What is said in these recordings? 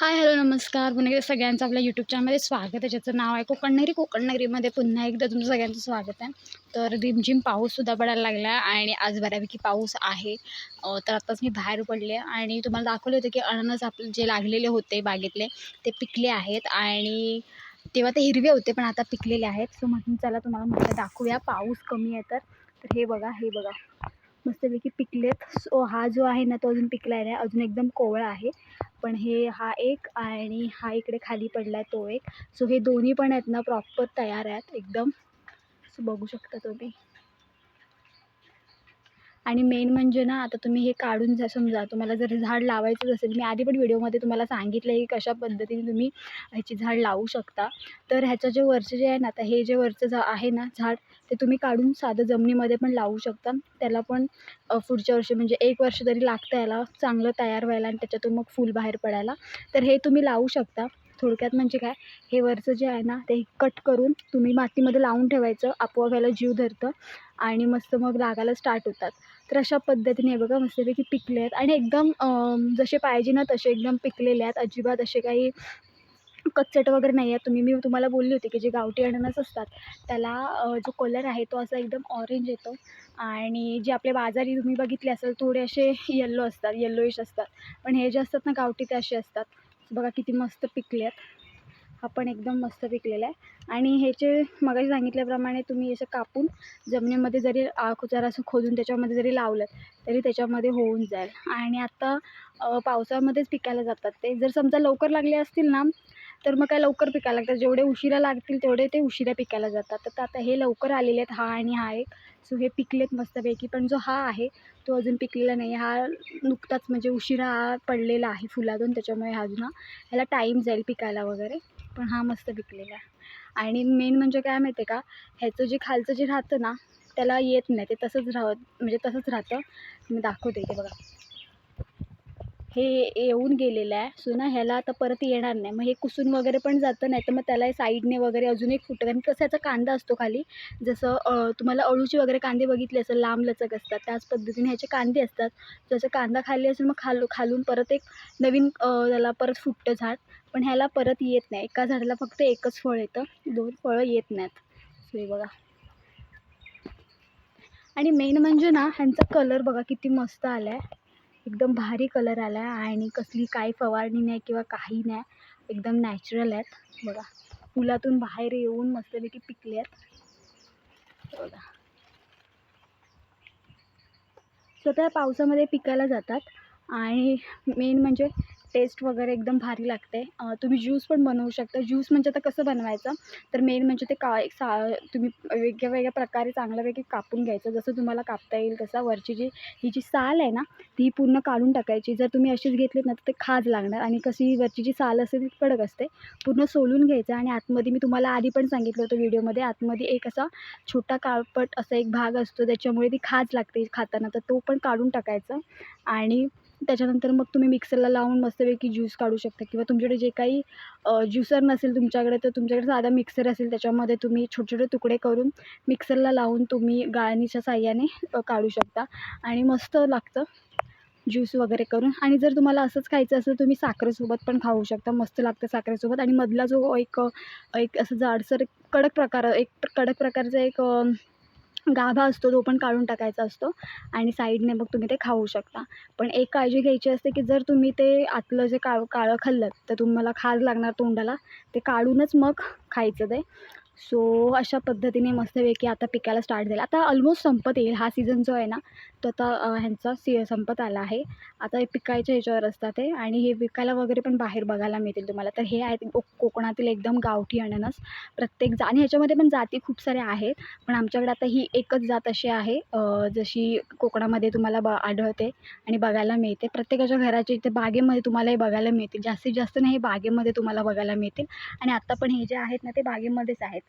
Hi hello नमस्कार. पुन्हा एकदा सगळ्यांचं आपल्या यूट्यूब चॅनलमध्ये स्वागत आहे. ज्याचं नाव आहे कोकणनगरी कोकणनगरीमध्ये पुन्हा एकदा तुमचं सगळ्यांचं स्वागत आहे. तर रिमझिम पाऊससुद्धा पडायला लागला आहे आणि आज बऱ्यापैकी पाऊस आहे. तर आत्ताच मी बाहेर पडले आणि तुम्हाला दाखवलं होतं की अननस आपले जे लागलेले होते बागेतले ते पिकले आहेत आणि तेव्हा ते हिरवे होते पण आता पिकलेले आहेत. सो म्हणून चला तुम्हाला म्हटलं दाखवूया. पाऊस कमी आहे तर. तर हे बघा हे बघा. मस्तपैकी पिकलेत. सो हा जो आहे ना तो अजून पिकला नाही. अजून एकदम कोवळा आहे. पण हे हा एक आणि हा इकडे खाली पडला आहे तो एक. सो हे दोन्ही पण आहेत ना प्रॉपर तयार आहेत. एकदम. सो बघू शकता तुम्ही. आणि मेन म्हणजे ना आता तुम्ही हे काढून जा समजा तुम्हाला जर झाड लावायचंच असेल मी आधी पण व्हिडिओमध्ये तुम्हाला सांगितलं आहे की कशा पद्धतीने तुम्ही ह्याची झाड लावू शकता. तर ह्याचं जे वरचं जे आहे ना आता हे जे वरचं झा आहे ना झाड ते तुम्ही काढून साधं जमिनीमध्ये पण लावू शकता. त्याला पण पुढच्या वर्षी म्हणजे एक वर्ष तरी लागतं याला चांगलं तयार व्हायला आणि त्याच्यातून मग फूल बाहेर पडायला. तर हे तुम्ही लावू शकता. थोडक्यात म्हणजे काय हे वरचं जे आहे ना ते कट करून तुम्ही मातीमध्ये लावून ठेवायचं आपोआप याला जीव धरतं आणि मस्त मग लागायला स्टार्ट होतात. तर अशा पद्धतीने बघा मस्तपैकी पिकले आहेत. आणि एकदम जसे पाहिजे ना तसे एकदम पिकलेले आहेत. अजिबात असे काही कच्चट वगैरे नाही आहेत. तुम्ही मी तुम्हाला बोलली होती की जे गावठी अननस असतात त्याला जो कलर आहे तो असा एकदम ऑरेंज येतो. आणि जे आपले बाजारी तुम्ही बघितले असेल थोडे असे येल्लो असतात येल्लोइश असतात. पण हे जे असतात ना गावठी ते असे असतात. बघा किती मस्त पिकले आहेत. हा पण एकदम मस्त पिकलेला आहे. आणि ह्याचे मगाशी सांगितल्याप्रमाणे तुम्ही असं कापून जमिनीमध्ये जरी आ जरा असं खोदून त्याच्यामध्ये जरी लावलं तरी त्याच्यामध्ये होऊन जाईल. आणि आता पावसामध्येच पावसाळ्यामध्येच पिकायला जातात ते. जर समजा लवकर लागले असतील ना तर मग काय लवकर पिकायला लागतात जेवढे उशिरा लागतील तेवढे ते उशिरा पिकायला जातात. तर आता हे लवकर आलेले आहेत. हा आणि हा एक. सो हे पिकलेत मस्तपैकी. पण जो हा आहे तो अजून पिकलेला नाही. हा नुकताच म्हणजे उशिरा पडलेला आहे फुलातून. त्याच्यामुळे हा अजून ह्याला टाईम जाईल पिकायला वगैरे. पण हा मस्त पिकलेला आहे. आणि मेन म्हणजे काय माहिती आहे का? ह्याचं जे खालचं जे राहतं ना त्याला येत नाही. ते तसंच राहत म्हणजे तसंच राहतं. मी दाखवते ते बघा. हे येऊन गेलेलं आहे. सो ना ह्याला आता परत येणार नाही. मग हे कुसून वगैरे पण जातं नाही तर मग त्याला साईडने वगैरे अजून एक फुटं आणि कसं याचा कांदा असतो खाली. जसं तुम्हाला अळूचे वगैरे कांदे बघितले असेल लांब लचक असतात. त्याच पद्धतीने ह्याचे कांदे असतात. जसं कांदा खाली असेल मग खालू खालून परत एक नवीन त्याला परत फुटतं झाड. पण ह्याला परत येत नाही. एका झाडाला फक्त एकच फळ येतं. दोन फळं येत नाहीत. सो हे बघा. आणि मेन म्हणजे ना ह्यांचा कलर बघा किती मस्त आला आहे एकदम भारी कलर आला आहे आणि कसली काही फवारणी नाही किंवा काही नाही. एकदम नॅचरल आहेत. बघा फुलातून बाहेर येऊन मस्तपैकी पिकले आहेत. बघा. स्वतः पावसामध्ये पिकायला जातात आणि मेन म्हणजे टेस्ट वगैरे एकदम भारी लागते. तुम्ही ज्यूस पण बनवू शकता. ज्यूस म्हणजे आता कसं बनवायचं? तर मेन म्हणजे ते का एक सा तुम्ही वेगळ्या वेगळ्या प्रकारे चांगल्यापैकी कापून घ्यायचं. जसं तुम्हाला कापता येईल तसा वरची जी ही जी साल आहे ना ती पूर्ण काढून टाकायची. जर तुम्ही अशीच घेतलीत ना तर ते खाज लागणार. आणि कशी वरची जी साल असते ती कडक असते. पूर्ण सोलून घ्यायचं आणि आतमध्ये मी तुम्हाला आधी पण सांगितलं होतं व्हिडिओमध्ये आतमध्ये एक असा छोटा काळपट असा एक भाग असतो. त्याच्यामुळे ती खाज लागते खाताना. तर तो पण काढून टाकायचा. आणि त्याच्यानंतर मग तुम्ही मिक्सरला लावून मस्तपैकी ज्यूस काढू शकता. किंवा तुमच्याकडे जे काही ज्युसर नसेल तुमच्याकडे तर तुमच्याकडे साधा मिक्सर असेल त्याच्यामध्ये तुम्ही छोटे छोटे तुकडे करून मिक्सरला लावून तुम्ही गाळणीच्या साह्याने काढू शकता. आणि मस्त लागतं ज्यूस वगैरे करून. आणि जर तुम्हाला असंच खायचं असेल तुम्ही साखरेसोबत पण खाऊ शकता. मस्त लागतं साखरेसोबत. आणि मधला जो एक एक असं जाडसर कडक प्रकार एक कडक प्रकारचा एक गाभा असतो तो पण काढून टाकायचा असतो आणि साईडने मग तुम्ही ते खाऊ शकता. पण एक काळजी घ्यायची असते की जर तुम्ही ते आतलं जे काळ काळं खाल्लं तर तुम्हाला खाज लागणार तोंडाला ते काढूनच मग खायचं ते. सो अशा पद्धतीने मस्तपैकी आता पिकायला स्टार्ट झालं. आता ऑलमोस्ट संपत येईल. हा सीझन जो आहे ना तो आता ह्यांचा सी संपत आला आहे. आता हे पिकायच्या ह्याच्यावर असतात ते आणि हे विकायला वगैरे पण बाहेर बघायला मिळतील तुम्हाला. तर हे आहेत कोकणातील एकदम गावठी अननस. प्रत्येक जा आणि ह्याच्यामध्ये पण जाती खूप साऱ्या आहेत. पण आमच्याकडे आता ही एकच जात अशी आहे. जशी कोकणामध्ये तुम्हाला ब आढळते आणि बघायला मिळते. प्रत्येकाच्या घराच्या इथे बागेमध्ये तुम्हाला हे बघायला मिळतील. जास्तीत जास्त नाही हे बागेमध्ये तुम्हाला बघायला मिळतील. आणि आत्ता पण हे जे आहेत ना ते बागेमध्येच आहेत.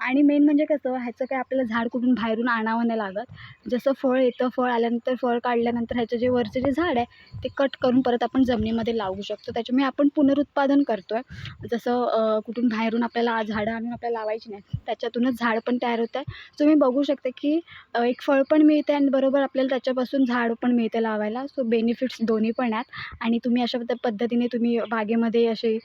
आणि मेन म्हणजे कसं ह्याचं काय आपल्याला झाड कुठून बाहेरून आणावं नाही लागत. जसं फळ येतं फळ आल्यानंतर फळ काढल्यानंतर ह्याचं जे वरचं जे झाड आहे ते कट करून परत आपण जमिनीमध्ये लावू शकतो. त्याच्यामुळे आपण पुनरुत्पादन करतो आहे जसं कुठून बाहेरून आपल्याला झाडं आणून आपल्याला लावायची नाही त्याच्यातूनच झाड पण तयार होतं आहे. तुम्ही बघू शकता की एक फळ पण मिळते आणि बरोबर आपल्याला त्याच्यापासून झाड पण मिळते लावायला. सो बेनिफिट्स दोन्ही पण आहेत. आणि तुम्ही अशा पद्धतीने तुम्ही बागेमध्ये असे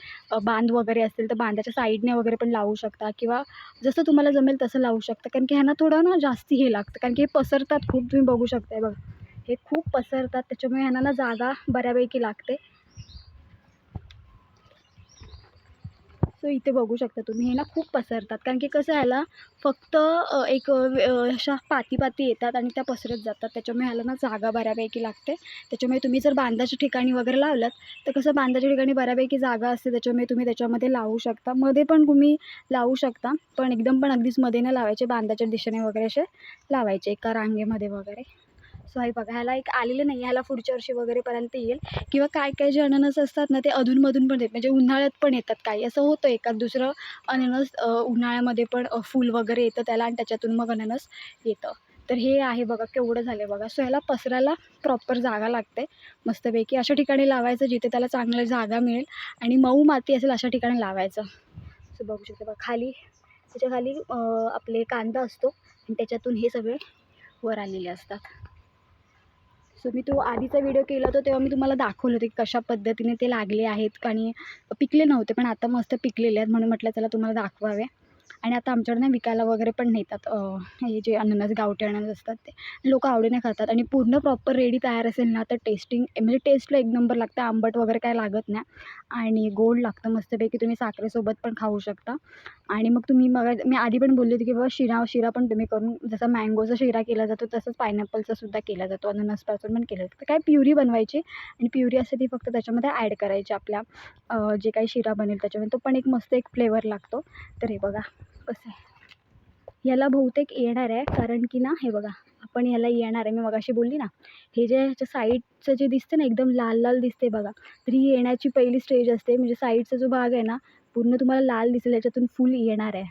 बांध वगैरे असतील तर बांधाच्या साईडने वगैरे पण लावू शकता. किंवा जसं तुम्हाला जमेल तसं लावू शकता. कारण की ह्यांना थोडं ना जास्ती हे लागतं. कारण की हे पसरतात खूप तुम्ही बघू शकताय बघा. हे खूप पसरतात त्याच्यामुळे ह्यांना ना जागा बऱ्यापैकी लागते. सो इथे बघू शकता तुम्ही. हे ना खूप पसरतात. कारण की कसं ह्याला फक्त एक अशा पाती पाती येतात आणि त्या पसरत जातात. त्याच्यामुळे ह्याला ना जागा बऱ्यापैकी लागते. त्याच्यामुळे तुम्ही जर बांधाच्या ठिकाणी वगैरे लावलात तर कसं बांधाच्या ठिकाणी बऱ्यापैकी जागा असते. त्याच्यामुळे तुम्ही त्याच्यामध्ये लावू शकता. मध्ये पण तुम्ही लावू शकता. पण एकदम पण अगदीच मध्ये नाही लावायचे. बांधाच्या दिशेने वगैरे असे लावायचे. एका रांगेमध्ये वगैरे. सो हे बघा ह्याला एक आलेलं नाही ह्याला पुढच्या वर्षी वगैरेपर्यंत येईल. किंवा काय काय जे अननस असतात ना ते अधूनमधून पण येत म्हणजे उन्हाळ्यात पण येतात काही. असं होतं एखाद दुसरं अननस उन्हाळ्यामध्ये पण फूल वगैरे येतं त्याला आणि त्याच्यातून मग अननस येतं. तर हे आहे बघा केवढं झालं आहे बघा. सो ह्याला पसरायला प्रॉपर जागा लागते. मस्तपैकी अशा ठिकाणी लावायचं जिथे त्याला चांगलं जागा मिळेल आणि मऊ माती असेल अशा ठिकाणी लावायचं. सो बघू शकते बघा खाली त्याच्याखाली आपले कांदा असतो आणि त्याच्यातून हे सगळे वर आलेले असतात. सो मी तो आधीचा व्हिडिओ केला होता तेव्हा मी तुम्हाला दाखवलं होतं की कशा पद्धतीने ते लागले आहेत. आणि पिकले नव्हते पण आता मस्त पिकलेले आहेत म्हणून म्हटलं चला तुम्हाला दाखवावे. आणि आता आमच्याकडे ना विकायला वगैरे पण नेतात हे जे अननस गावठी अननस असतात ते लोक आवडीने खातात. आणि पूर्ण प्रॉपर रेडी तयार असेल ना तर टेस्टिंग म्हणजे टेस्टला एक नंबर लागतं आंबट वगैरे काय लागत नाही. आणि गोड लागतं मस्तपैकी तुम्ही साखरेसोबत पण खाऊ शकता. आणि मग तुम्ही मग मी आधी पण बोलले होते की बाबा शिरा शिरा पण तुम्ही करून जसा मँगोचा शिरा केला जातो तसंच पायनॅपलचा सुद्धा केला जातो अननसपासून पण केलं जातं. तर काय प्युरी बनवायची आणि प्युरी असते ती फक्त त्याच्यामध्ये ॲड करायची आपल्या जे काही शिरा बनेल त्याच्यामध्ये. तो पण एक मस्त एक फ्लेवर लागतो. तर हे बघा कसं आहे. याला बहुतेक येणार आहे कारण की ना हे बघा आपण याला येणार आहे. मी मगाशी बोलली ना हे जे ह्याच्या साईडचं जे दिसते ना एकदम लाल लाल दिसते बघा. तर ही येण्याची पहिली स्टेज असते. म्हणजे साईडचा जो भाग आहे ना पूर्ण तुम्हाला लाल दिसेल याच्यातून फुल येणार आहे.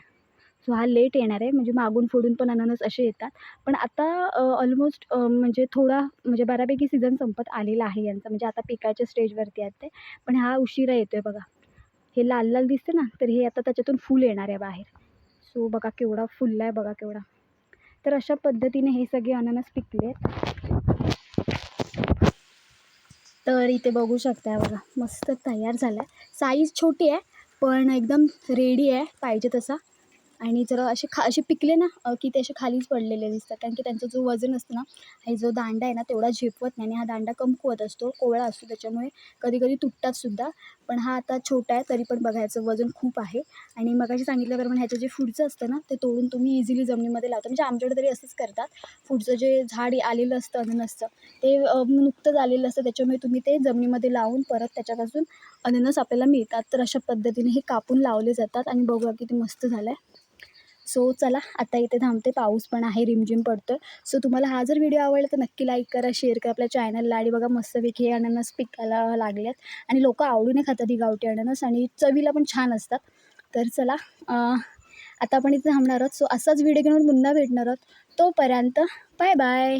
सो हा लेट येणार आहे. म्हणजे मागून फोडून पण अननस असे येतात. पण आता ऑलमोस्ट म्हणजे थोडा म्हणजे बऱ्यापैकी सीझन संपत आलेला आहे यांचा. म्हणजे आता पिकाच्या स्टेजवरती आहेत ते. पण हा उशिरा येतो आहे बघा. हे लाल लाल दिसते ना तर हे आता त्याच्यातून फुल येणार आहे बाहेर. सो बघा केवढा फुलला आहे बघा केवढा. तर अशा पद्धतीने हे सगळे अननस पिकले तर इथे बघू शकताय बघा मस्त तयार झाला आहे साईज छोटी आहे पण एकदम रेडी आहे पाहिजे तसा. आणि जर असे खा असे पिकले ना की ते असे खालीच पडलेले दिसतात. कारण की त्यांचा जो वजन असतं ना हे जो दांडा आहे ना तेवढा झेपवत नाही. आणि हा दांडा कमकुवत असतो कोवळा असतो. त्याच्यामुळे कधी कधी तुटतातसुद्धा पण हा आता छोटा आहे तरी पण बघा ह्याचं वजन खूप आहे. आणि मगाशी सांगितल्याप्रमाणे ह्याचं जे पुढचं असतं ना ते तोडून तुम्ही इझिली जमिनीमध्ये लावता. म्हणजे आमच्याकडे तरी असंच करतात. पुढचं जे झाड आलेलं असतं अननसचं ते नुकतंच आलेलं असतं. त्याच्यामुळे तुम्ही ते जमिनीमध्ये लावून परत त्याच्यापासून अननस आपल्याला मिळतात. तर अशा पद्धतीने हे कापून लावले जातात. आणि बघूया किती मस्त झालं आहे सो चला आता इथे थांबते. पाऊस पण आहे रिमझिम पडतो आहे सो तुम्हाला हा जर व्हिडिओ आवडला तर नक्की लाईक करा शेअर करा. आपल्या चॅनलला आणि बघा मस्तपैकी हे अननस पिकायला लागले आहेत आणि लोक आवडीने खातात ही गावठी अननस आणि चवीला पण छान असतात. तर चला आता आपण इथे थांबणार आहोत. सो असाच व्हिडिओ घेऊन पुन्हा भेटणार आहोत. तोपर्यंत बाय बाय